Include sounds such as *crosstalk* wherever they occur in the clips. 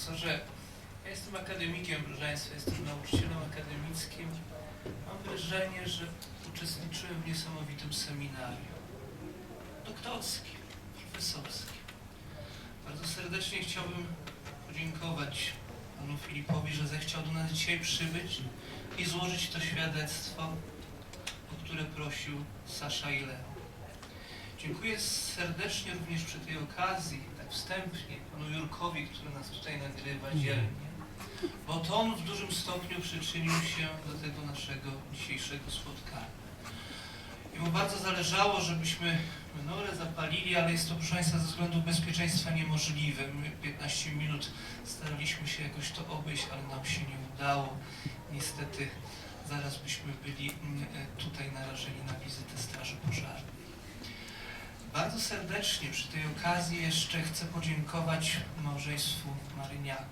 Że ja jestem akademikiem, proszę Państwa, jestem nauczycielem akademickim. Mam wrażenie, że uczestniczyłem w niesamowitym seminarium doktorskim, profesorskim. Bardzo serdecznie chciałbym podziękować panu Filipowi, że zechciał do nas dzisiaj przybyć i złożyć to świadectwo, o które prosił Sasza i Leo. Dziękuję serdecznie również przy tej okazji, wstępnie, panu Jurkowi, który nas tutaj nagrywa dzielnie, bo to on w dużym stopniu przyczynił się do tego naszego dzisiejszego spotkania. Jemu bardzo zależało, żebyśmy menorę zapalili, ale jest to, proszę Państwa, ze względu bezpieczeństwa niemożliwe. My 15 minut staraliśmy się jakoś to obejść, ale nam się nie udało. Niestety zaraz byśmy byli mm, e, tutaj narażeni na wizytę Straży Pożarnej. Bardzo serdecznie przy tej okazji jeszcze chcę podziękować małżeństwu Maryniaków.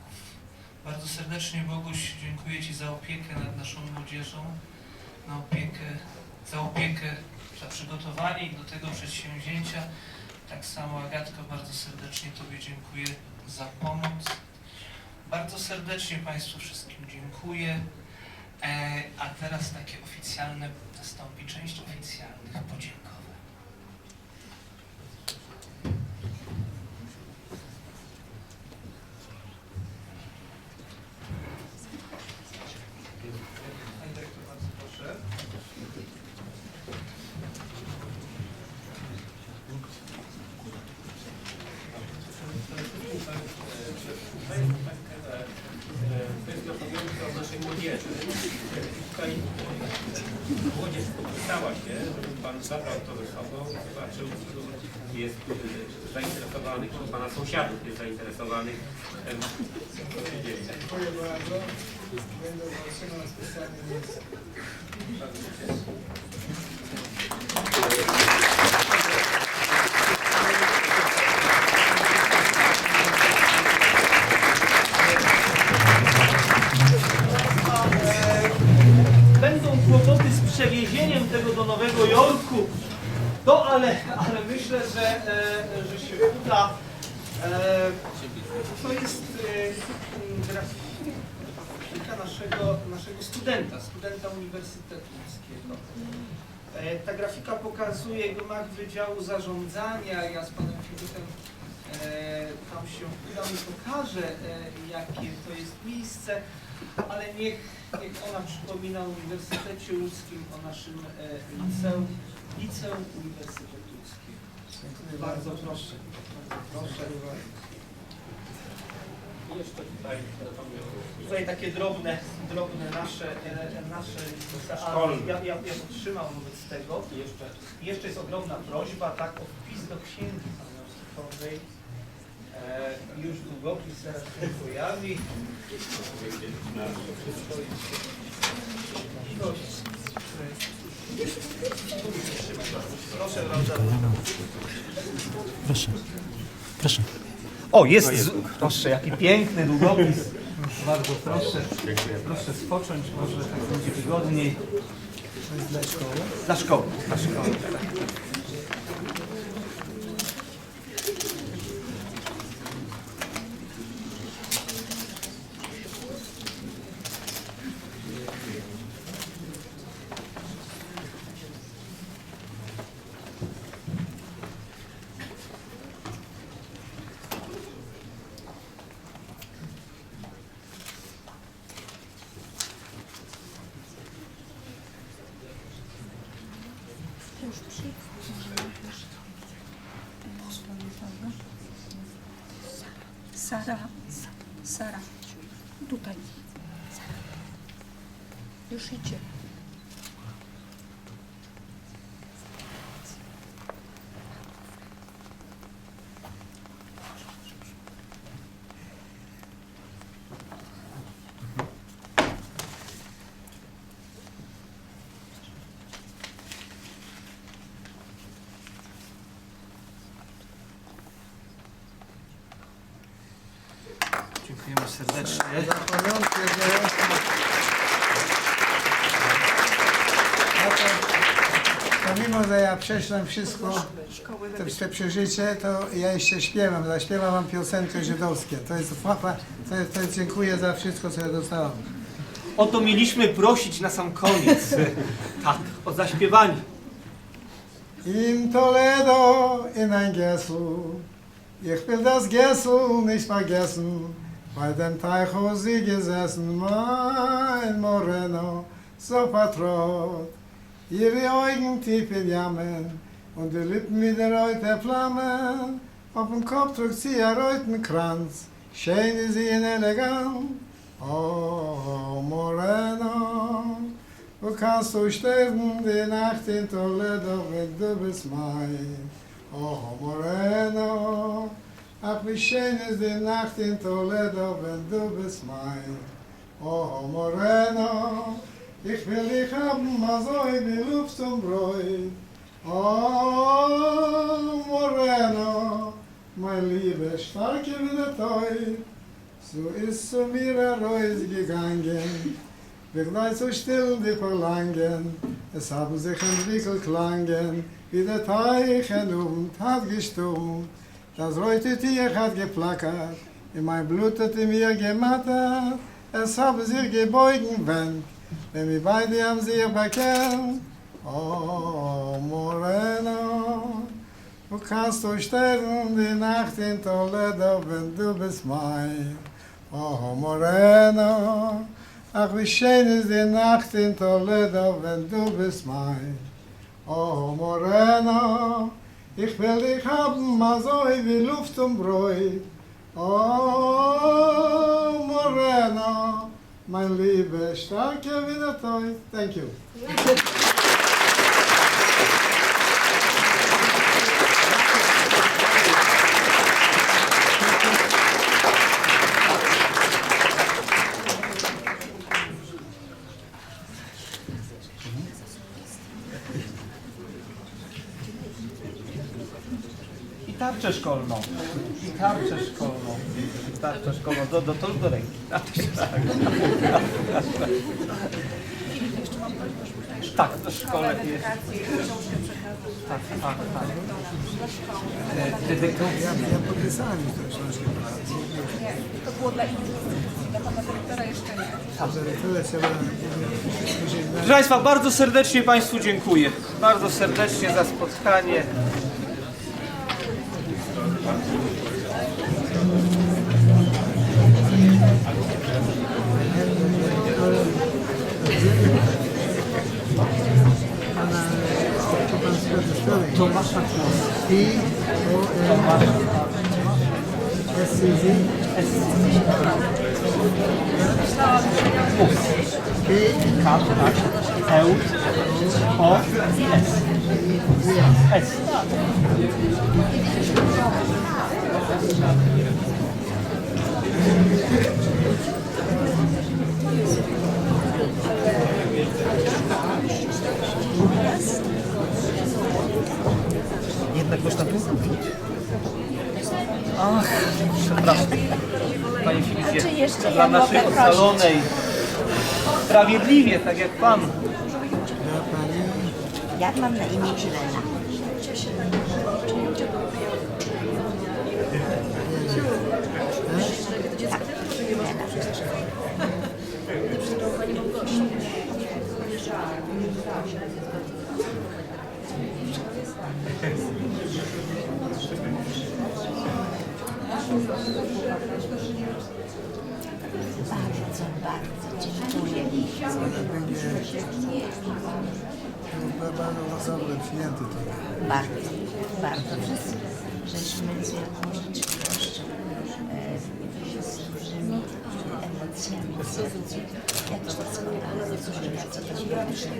Bardzo serdecznie Boguś dziękuję Ci za opiekę nad naszą młodzieżą, na opiekę, za opiekę, za przygotowanie ich do tego przedsięwzięcia. Tak samo Agatko, bardzo serdecznie Tobie dziękuję za pomoc. Bardzo serdecznie Państwu wszystkim dziękuję. E, a teraz takie oficjalne, nastąpi część oficjalnych podziękowań. Pani dyrektor, bardzo proszę. kwestia pamiątka o naszej młodzieży. Tutaj młodzież podpisała się, żeby Pan zabrał to ze sobą, zobaczył, ilu jest y, zainteresowanych, ilu Pana sąsiadów jest zainteresowanych tym, co się dzieje. Dziękuję bardzo. Będę zatrzymał specjalnie to jest e, grafika naszego, naszego studenta, studenta Uniwersytetu Łódzkiego. E, ta grafika pokazuje gmach Wydziału Zarządzania. Ja z panem Filipem e, tam się udam i pokażę, jakie to jest miejsce, ale niech, niech ona przypomina o Uniwersytecie Łódzkim, o naszym liceum, liceum Uniwersytetu Łódzkiego. Bardzo proszę, bardzo proszę. I jeszcze tutaj Tutaj takie drobne, drobne nasze, e, nasze ja, ja, ja podtrzymam wobec tego. i jeszcze Jeszcze jest ogromna prośba, tak, o wpis do księgi pamiątkowej. E, już długopis zaraz się pojawi. Proszę bardzo. Proszę, proszę. O, jest, z- proszę, jaki piękny długopis. Bardzo proszę. Proszę spocząć, może tak będzie wygodniej. Dla szkoły? Dla szkoły. Dla szkoły. Tak. Sara, Sa- Sara, tutaj. Już serdecznie. Za pamiątkę, że... No pomimo, że ja przeszłem wszystko, to, te przeżycie, to ja jeszcze śpiewam. Zaśpiewam wam piosenkę żydowskie. To jest to, to dziękuję za wszystko, co ja dostałem. O to mieliśmy prosić na sam koniec. *laughs* Tak, o zaśpiewanie. In Toledo, in ein Gessel, ich will das Gessel nicht vergessen, bei dem Teich, wo sie gesessen, mein Moreno, so vertraut, ihre Augen tief in Jammen, und die Lippen wie der Reute Flammen, auf dem Kopf trug sie ein Reutenkranz, schön ist sie in elegant, oh, Moreno, Wo kannst du sterben die Nacht in Toledo, wenn du bist mein? Oh, Moreno, ach, wie schön ist die Nacht in Toledo, wenn du bist mein. Oh, Moreno, ich will dich haben, also wie Luft und Bräut. Oh, Moreno, mein Liebe, starke wie der Teut. So ist zu mir ein Reus gegangen, Begleit so still die Verlangen, es haben sich entwickelt Klangen, wie der Teich und hat gestummt. Das reute Tier hat geplackert, in mein Blut hat in mir gemattert, es haben sich gebeugen wendt, wenn wir beide haben sich bekannt. Oh, Moreno, wo kannst du sterben die Nacht in Toledo, wenn du bist mein? Oh, Moreno, Ach, wie schön ist die Nacht in Toledo, wenn du bist mein. Oh, Moreno, ich will dich haben, mal so wie Luft und Bräut. Oh, Moreno, mein Liebe, starke wie der Teut. Thank you. Tarczę szkolną. I tarczę szkolną. I tarczę szkolną. Do, do, do, do ręki. Tak, tak. Tak, to szkole jest. Tak, tak, tak. E, Dedykacja. Ja, podpisałem już tę książkę. To było dla innych. Dla pana dyrektora jeszcze nie. Proszę Państwa, bardzo serdecznie Państwu dziękuję. Bardzo serdecznie za spotkanie. pana, to pan składa Tomasza I, O, N, S, C, Z, I, K, tak. Eł, O, S. S, tak. Jednak jeszcze dla naszej ocalonej sprawiedliwie, tak jak Pan. dla pani. Ja mam na imię Irena. Tak, Irena. Bardzo, bardzo dziękuję. Bardzo osobny, przyjęty to. Bardzo, bardzo. Żeśmy z wielką e, z dużymi doskonale rozumiem, jak bardzo się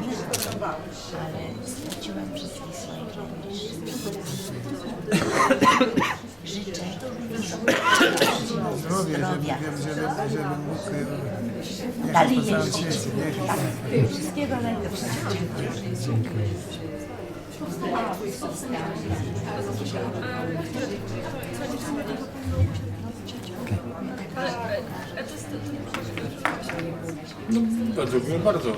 nie znam, ale straciłam wszystkich swoich najbliższych. Życzę zdrowia. Dalej jeździć. świecie. Niech Tak. Wszystkiego najlepszego. To dziękuję bardzo.